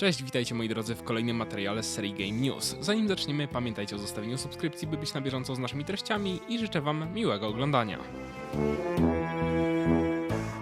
Cześć, witajcie moi drodzy w kolejnym materiale z serii Game News. Zanim zaczniemy, pamiętajcie o zostawieniu subskrypcji, by być na bieżąco z naszymi treściami i życzę Wam miłego oglądania.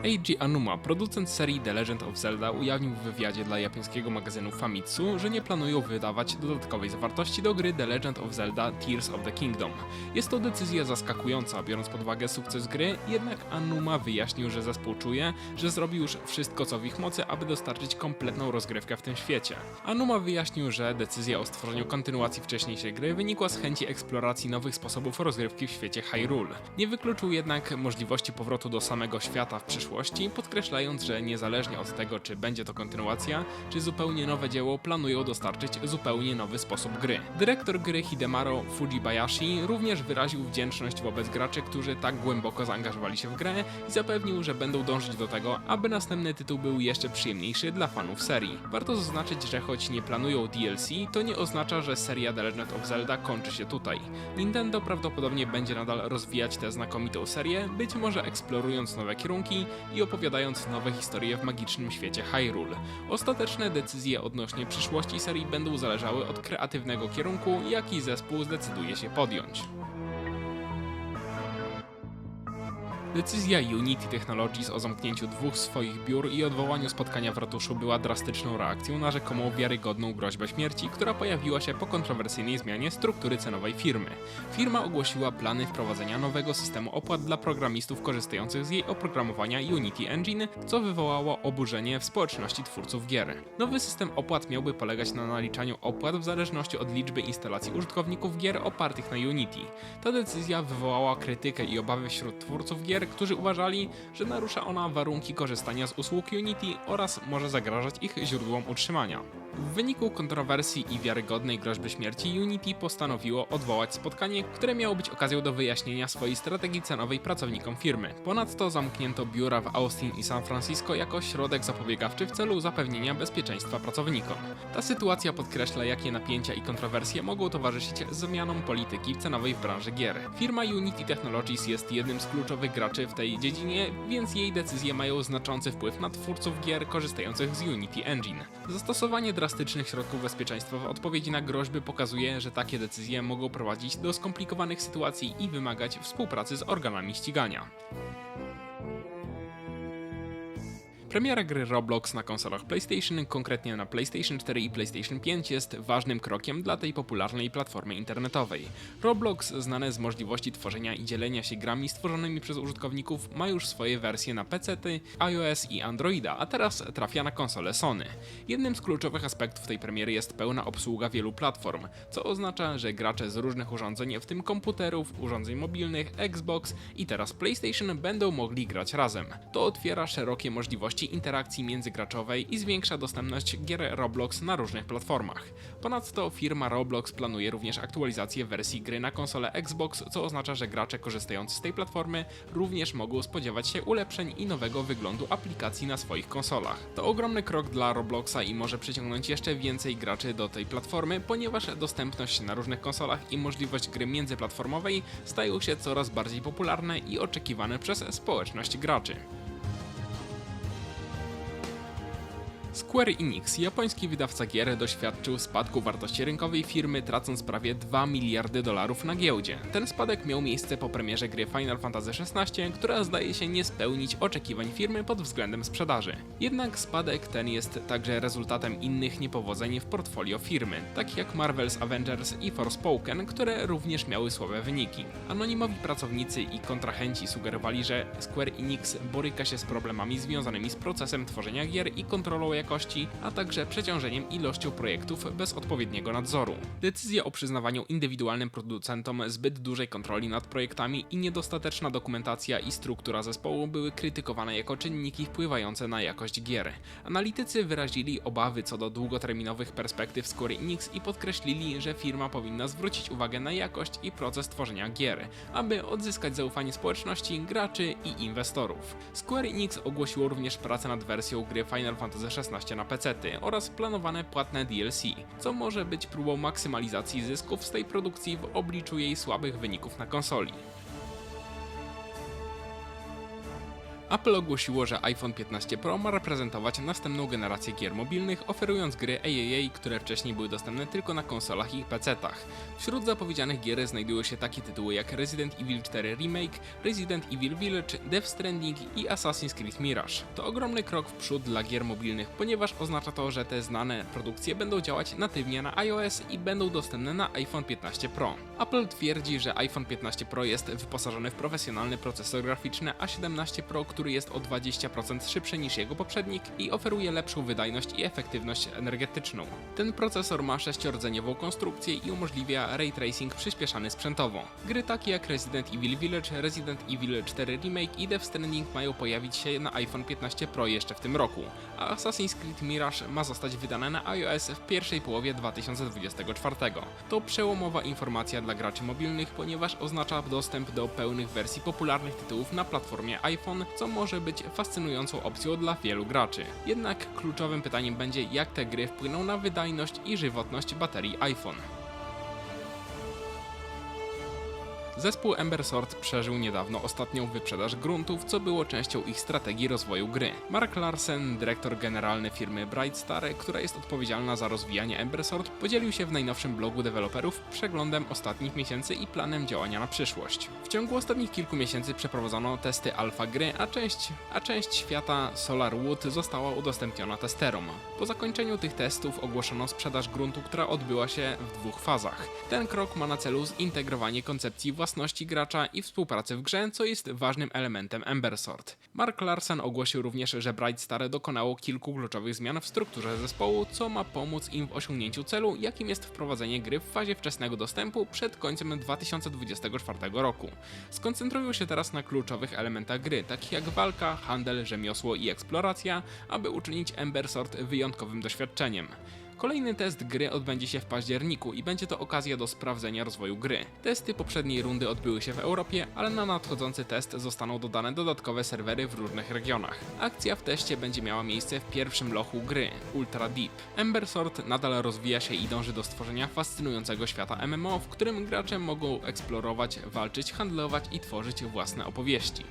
Eiji Anuma, producent serii The Legend of Zelda, ujawnił w wywiadzie dla japońskiego magazynu Famitsu, że nie planują wydawać dodatkowej zawartości do gry The Legend of Zelda Tears of the Kingdom. Jest to decyzja zaskakująca, biorąc pod uwagę sukces gry, jednak Anuma wyjaśnił, że zespół czuje, że zrobił już wszystko co w ich mocy, aby dostarczyć kompletną rozgrywkę w tym świecie. Anuma wyjaśnił, że decyzja o stworzeniu kontynuacji wcześniejszej gry wynikła z chęci eksploracji nowych sposobów rozgrywki w świecie Hyrule. Nie wykluczył jednak możliwości powrotu do samego świata w przyszłości, podkreślając, że niezależnie od tego, czy będzie to kontynuacja, czy zupełnie nowe dzieło, planują dostarczyć zupełnie nowy sposób gry. Dyrektor gry Hidemaro Fujibayashi również wyraził wdzięczność wobec graczy, którzy tak głęboko zaangażowali się w grę i zapewnił, że będą dążyć do tego, aby następny tytuł był jeszcze przyjemniejszy dla fanów serii. Warto zaznaczyć, że choć nie planują DLC, to nie oznacza, że seria The Legend of Zelda kończy się tutaj. Nintendo prawdopodobnie będzie nadal rozwijać tę znakomitą serię, być może eksplorując nowe kierunki i opowiadając nowe historie w magicznym świecie Hyrule. Ostateczne decyzje odnośnie przyszłości serii będą zależały od kreatywnego kierunku, jaki zespół zdecyduje się podjąć. Decyzja Unity Technologies o zamknięciu dwóch swoich biur i odwołaniu spotkania w ratuszu była drastyczną reakcją na rzekomą wiarygodną groźbę śmierci, która pojawiła się po kontrowersyjnej zmianie struktury cenowej firmy. Firma ogłosiła plany wprowadzenia nowego systemu opłat dla programistów korzystających z jej oprogramowania Unity Engine, co wywołało oburzenie w społeczności twórców gier. Nowy system opłat miałby polegać na naliczaniu opłat w zależności od liczby instalacji użytkowników gier opartych na Unity. Ta decyzja wywołała krytykę i obawy wśród twórców gier, którzy uważali, że narusza ona warunki korzystania z usług Unity oraz może zagrażać ich źródłom utrzymania. W wyniku kontrowersji i wiarygodnej groźby śmierci Unity postanowiło odwołać spotkanie, które miało być okazją do wyjaśnienia swojej strategii cenowej pracownikom firmy. Ponadto zamknięto biura w Austin i San Francisco jako środek zapobiegawczy w celu zapewnienia bezpieczeństwa pracownikom. Ta sytuacja podkreśla, jakie napięcia i kontrowersje mogą towarzyszyć zmianom polityki cenowej w branży gier. Firma Unity Technologies jest jednym z kluczowych graczy w tej dziedzinie, więc jej decyzje mają znaczący wpływ na twórców gier korzystających z Unity Engine. Zastosowanie drastycznych środków bezpieczeństwa w odpowiedzi na groźby pokazuje, że takie decyzje mogą prowadzić do skomplikowanych sytuacji i wymagać współpracy z organami ścigania. Premiera gry Roblox na konsolach PlayStation, konkretnie na PlayStation 4 i PlayStation 5 jest ważnym krokiem dla tej popularnej platformy internetowej. Roblox, znane z możliwości tworzenia i dzielenia się grami stworzonymi przez użytkowników, ma już swoje wersje na PC, iOS i Androida, a teraz trafia na konsole Sony. Jednym z kluczowych aspektów tej premiery jest pełna obsługa wielu platform, co oznacza, że gracze z różnych urządzeń, w tym komputerów, urządzeń mobilnych, Xbox i teraz PlayStation będą mogli grać razem. To otwiera szerokie możliwości interakcji międzygraczowej i zwiększa dostępność gier Roblox na różnych platformach. Ponadto firma Roblox planuje również aktualizację wersji gry na konsolę Xbox, co oznacza, że gracze korzystający z tej platformy również mogą spodziewać się ulepszeń i nowego wyglądu aplikacji na swoich konsolach. To ogromny krok dla Robloxa i może przyciągnąć jeszcze więcej graczy do tej platformy, ponieważ dostępność na różnych konsolach i możliwość gry międzyplatformowej stają się coraz bardziej popularne i oczekiwane przez społeczność graczy. Square Enix, japoński wydawca gier, doświadczył spadku wartości rynkowej firmy, tracąc prawie 2 miliardy dolarów na giełdzie. Ten spadek miał miejsce po premierze gry Final Fantasy XVI, która zdaje się nie spełnić oczekiwań firmy pod względem sprzedaży. Jednak spadek ten jest także rezultatem innych niepowodzeń w portfolio firmy, takich jak Marvel's Avengers i Forspoken, które również miały słabe wyniki. Anonimowi pracownicy i kontrahenci sugerowali, że Square Enix boryka się z problemami związanymi z procesem tworzenia gier i kontrolą jakości, a także przeciążeniem ilością projektów bez odpowiedniego nadzoru. Decyzja o przyznawaniu indywidualnym producentom zbyt dużej kontroli nad projektami i niedostateczna dokumentacja i struktura zespołu były krytykowane jako czynniki wpływające na jakość gier. Analitycy wyrazili obawy co do długoterminowych perspektyw Square Enix i podkreślili, że firma powinna zwrócić uwagę na jakość i proces tworzenia gier, aby odzyskać zaufanie społeczności, graczy i inwestorów. Square Enix ogłosiło również pracę nad wersją gry Final Fantasy XVI na PC oraz planowane płatne DLC, co może być próbą maksymalizacji zysków z tej produkcji w obliczu jej słabych wyników na konsoli. Apple ogłosiło, że iPhone 15 Pro ma reprezentować następną generację gier mobilnych, oferując gry AAA, które wcześniej były dostępne tylko na konsolach i PC-tach. Wśród zapowiedzianych gier znajdują się takie tytuły jak Resident Evil 4 Remake, Resident Evil Village, Death Stranding i Assassin's Creed Mirage. To ogromny krok w przód dla gier mobilnych, ponieważ oznacza to, że te znane produkcje będą działać natywnie na iOS i będą dostępne na iPhone 15 Pro. Apple twierdzi, że iPhone 15 Pro jest wyposażony w profesjonalny procesor graficzny A17 Pro, który jest o 20% szybszy niż jego poprzednik i oferuje lepszą wydajność i efektywność energetyczną. Ten procesor ma sześciordzeniową konstrukcję i umożliwia ray tracing przyspieszany sprzętowo. Gry takie jak Resident Evil Village, Resident Evil 4 Remake i Death Stranding mają pojawić się na iPhone 15 Pro jeszcze w tym roku, a Assassin's Creed Mirage ma zostać wydane na iOS w pierwszej połowie 2024. To przełomowa informacja dla graczy mobilnych, ponieważ oznacza dostęp do pełnych wersji popularnych tytułów na platformie iPhone, co może być fascynującą opcją dla wielu graczy. Jednak kluczowym pytaniem będzie, jak te gry wpłyną na wydajność i żywotność baterii iPhone. Zespół Ember Sword przeżył niedawno ostatnią wyprzedaż gruntów, co było częścią ich strategii rozwoju gry. Mark Larsen, dyrektor generalny firmy Brightstar, która jest odpowiedzialna za rozwijanie Ember Sword, podzielił się w najnowszym blogu deweloperów przeglądem ostatnich miesięcy i planem działania na przyszłość. W ciągu ostatnich kilku miesięcy przeprowadzono testy alfa gry, a część, a część świata Solarwood została udostępniona testerom. Po zakończeniu tych testów ogłoszono sprzedaż gruntu, która odbyła się w dwóch fazach. Ten krok ma na celu zintegrowanie koncepcji własności gracza i współpracy w grze, co jest ważnym elementem Ember Sword. Mark Larsen ogłosił również, że Brightstar dokonało kilku kluczowych zmian w strukturze zespołu, co ma pomóc im w osiągnięciu celu, jakim jest wprowadzenie gry w fazie wczesnego dostępu przed końcem 2024 roku. Skoncentrują się teraz na kluczowych elementach gry, takich jak walka, handel, rzemiosło i eksploracja, aby uczynić Ember Sword wyjątkowym doświadczeniem. Kolejny test gry odbędzie się w październiku i będzie to okazja do sprawdzenia rozwoju gry. Testy poprzedniej rundy odbyły się w Europie, ale na nadchodzący test zostaną dodane dodatkowe serwery w różnych regionach. Akcja w teście będzie miała miejsce w pierwszym lochu gry, Ultra Deep. Ember Sword nadal rozwija się i dąży do stworzenia fascynującego świata MMO, w którym gracze mogą eksplorować, walczyć, handlować i tworzyć własne opowieści.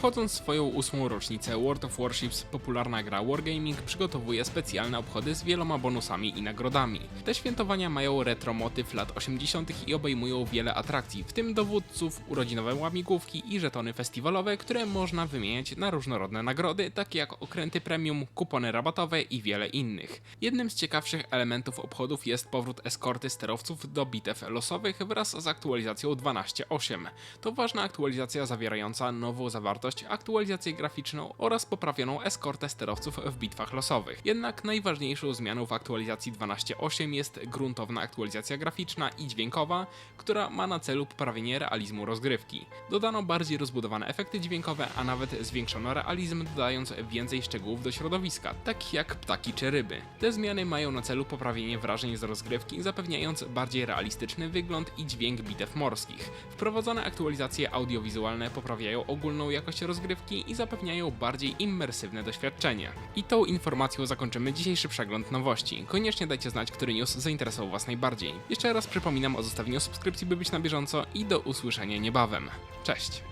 Obchodząc swoją ósmą rocznicę, World of Warships, popularna gra Wargaming, przygotowuje specjalne obchody z wieloma bonusami i nagrodami. Te świętowania mają retro motyw lat 80. i obejmują wiele atrakcji, w tym dowódców, urodzinowe łamigłówki i żetony festiwalowe, które można wymieniać na różnorodne nagrody, takie jak okręty premium, kupony rabatowe i wiele innych. Jednym z ciekawszych elementów obchodów jest powrót eskorty sterowców do bitew losowych wraz z aktualizacją 12.8. To ważna aktualizacja zawierająca nową zawartość aktualizację graficzną oraz poprawioną eskortę sterowców w bitwach losowych. Jednak najważniejszą zmianą w aktualizacji 12.8 jest gruntowna aktualizacja graficzna i dźwiękowa, która ma na celu poprawienie realizmu rozgrywki. Dodano bardziej rozbudowane efekty dźwiękowe, a nawet zwiększono realizm, dodając więcej szczegółów do środowiska, takich jak ptaki czy ryby. Te zmiany mają na celu poprawienie wrażeń z rozgrywki, zapewniając bardziej realistyczny wygląd i dźwięk bitew morskich. Wprowadzone aktualizacje audiowizualne poprawiają ogólną rozgrywki i zapewniają bardziej immersywne doświadczenie. I tą informacją zakończymy dzisiejszy przegląd nowości. Koniecznie dajcie znać, który news zainteresował Was najbardziej. Jeszcze raz przypominam o zostawieniu subskrypcji, by być na bieżąco i do usłyszenia niebawem. Cześć!